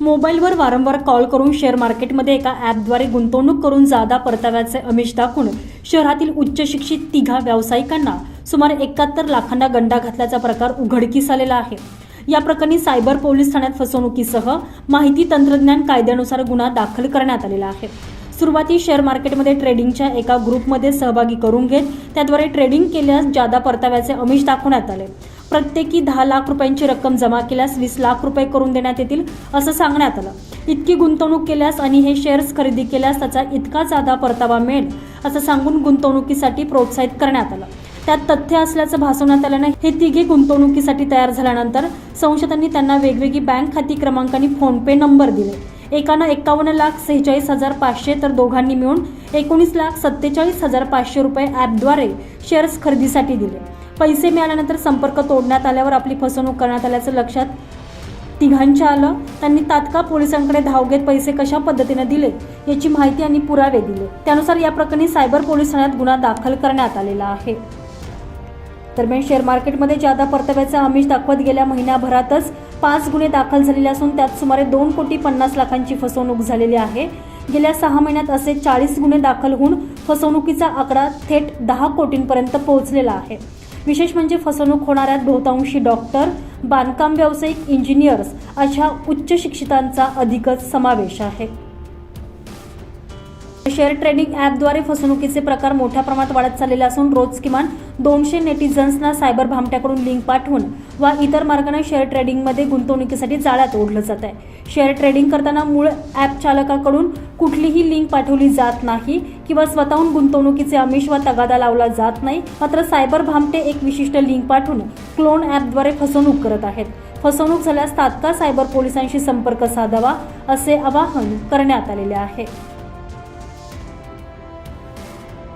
मोबाईलवर वारंवार कॉल करून शेअर मार्केटमध्ये एका ॲपद्वारे गुंतवणूक करून जादा परताव्याचे अमिष दाखवून शहरातील उच्च शिक्षित तिघा व्यावसायिकांना सुमारे एकाहत्तर लाखांना गंडा घातल्याचा प्रकार उघडकीस आलेला आहे. या प्रकरणी सायबर पोलीस ठाण्यात फसवणुकीसह माहिती तंत्रज्ञान कायद्यानुसार गुन्हा दाखल करण्यात आलेला आहे. सुरुवाती शेअर मार्केटमध्ये ट्रेडिंगच्या एका ग्रुपमध्ये सहभागी करून घेत त्याद्वारे ट्रेडिंग केल्यास जादा परताव्याचे अमिष दाखवण्यात आले. प्रत्येकी दहा लाख रुपयांची रक्कम जमा केल्यास वीस लाख रुपये करून देण्यात येतील असं सांगण्यात आलं. इतकी गुंतवणूक केल्यास आणि हे शेअर्स खरेदी केल्यास त्याचा इतका जादा परतावा मिळेल असं सांगून गुंतवणुकीसाठी प्रोत्साहित करण्यात आलं. त्यात तथ्य असल्याचं भासवण्यात आल्यानं हे तिघे गुंतवणुकीसाठी तयार झाल्यानंतर संशयितांनी त्यांना वेगवेगळी बँक खाती क्रमांकांनी फोनपे नंबर दिले. एकानं एकावन्न लाख सेहेचाळीस हजार पाचशे तर दोघांनी मिळून एकोणीस लाख सत्तेचाळीस हजार पाचशे रुपये ॲपद्वारे शेअर्स खरेदीसाठी दिले. पैसे मिळाल्यानंतर संपर्क तोडण्यात आल्यावर आपली फसवणूक करण्यात आल्याचं लक्षात तिघांच्या आलं. त्यांनी तात्काळ पोलिसांकडे धाव घेत पैसे कशा पद्धतीने दिले याची माहिती आणि पुरावे दिले. त्यानुसार या प्रकरणी सायबर पोलीस ठाण्यात गुन्हा दाखल करण्यात आलेला आहे. दरम्यान शेअर मार्केटमध्ये जादा परताव्याचा आमिष दाखवत गेल्या महिन्याभरातच पाच गुन्हे दाखल झालेले असून त्यात सुमारे दोन कोटी पन्नास लाखांची फसवणूक झालेली आहे. गेल्या सहा महिन्यात असे चाळीस गुन्हे दाखल होऊन फसवणुकीचा आकडा थेट दहा कोटींपर्यंत पोहोचलेला आहे. विशेष म्हणजे फसवणूक होणाऱ्या बहुतांशी डॉक्टर बांधकाम व्यावसायिक इंजिनियर्स अशा उच्च शिक्षितांचा अधिकच समावेश आहे. शेअर ट्रेडिंग ॲपद्वारे फसवणुकीचे प्रकार मोठ्या प्रमाणात वाढत चाललेले असून रोज किमान दोनशे नेटिझन्सना सायबर भामट्याकडून लिंक पाठवून वा इतर मार्गाने शेअर ट्रेडिंगमध्ये गुंतवणुकीसाठी जाळ्यात ओढलं जात आहे शेअर ट्रेडिंग करताना मूळ ॲप चालकाकडून कुठलीही लिंक पाठवली जात नाही किंवा स्वतःहून गुंतवणुकीचे आमिष वा तगादा लावला जात नाही मात्र सायबर भामटे एक विशिष्ट लिंक पाठवून क्लोन ॲपद्वारे फसवणूक करत आहेत. फसवणूक झाल्यास तात्काळ सायबर पोलिसांशी संपर्क साधावा असे आवाहन करण्यात आलेले आहे.